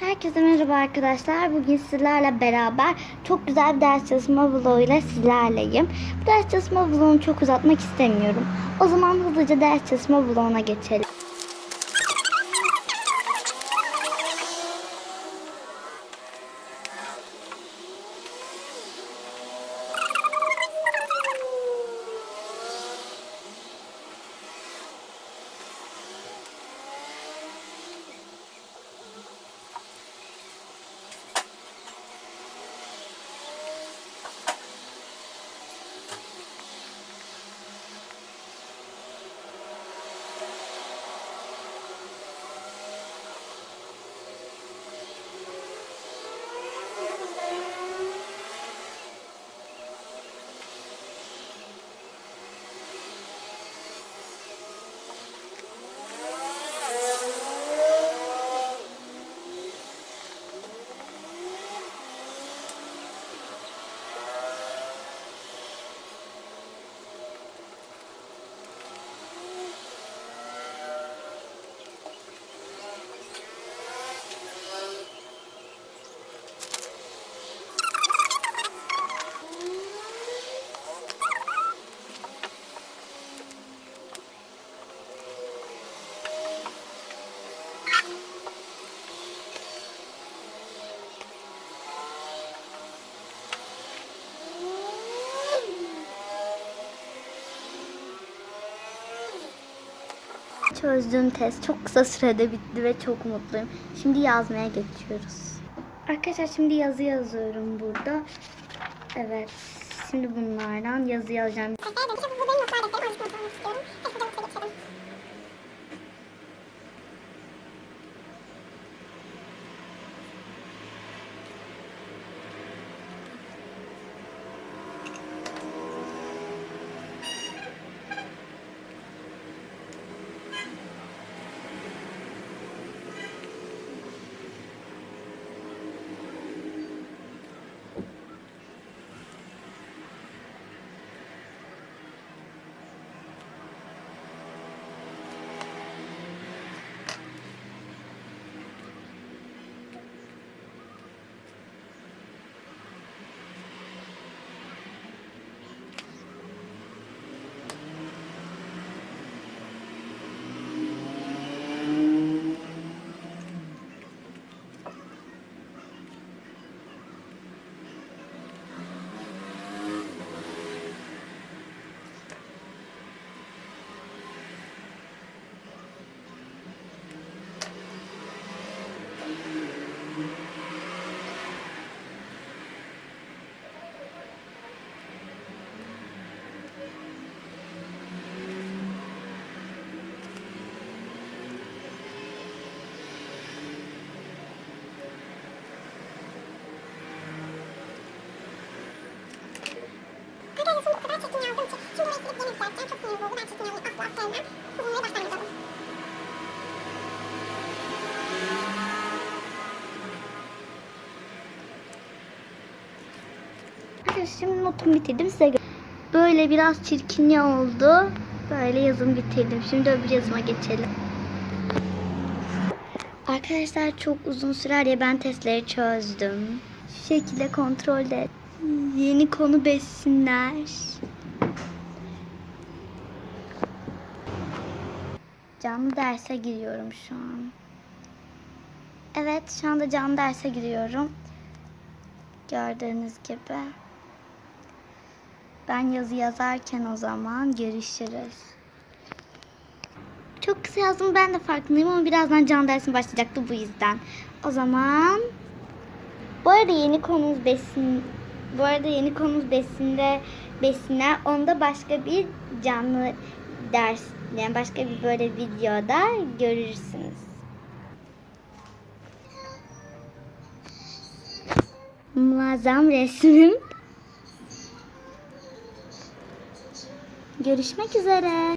Herkese merhaba arkadaşlar. Bugün sizlerle beraber çok güzel bir ders çalışma vloguyla sizlerleyim. Bu ders çalışma vlogunu çok uzatmak istemiyorum. O zaman hızlıca ders çalışma vloguna geçelim. Çözdüğüm test çok kısa sürede bitti ve çok mutluyum. Şimdi yazmaya geçiyoruz. Arkadaşlar şimdi yazı yazıyorum burada. Evet. Şimdi bunlardan yazı yazacağım. Şimdi notumu bitirdim size Böyle biraz çirkin oldu. Böyle yazımı bitirdim. Şimdi öbür yazıma geçelim. Arkadaşlar çok uzun sürer ya ben testleri çözdüm. Şu şekilde kontrolde yeni konu besinler. Canlı derse giriyorum şu an. Evet şu anda canlı derse giriyorum. Gördüğünüz gibi. Ben yazı yazarken o zaman görüşürüz. Çok kısa yazdım ben de farkındayım ama birazdan can dersim başlayacaktı bu yüzden. O zaman bu arada yeni konumuz besin bu arada yeni konumuz besinde besinler. Onda başka bir canlı ders yani başka bir böyle videoda görürsünüz. Muazzam resmim. Görüşmek üzere.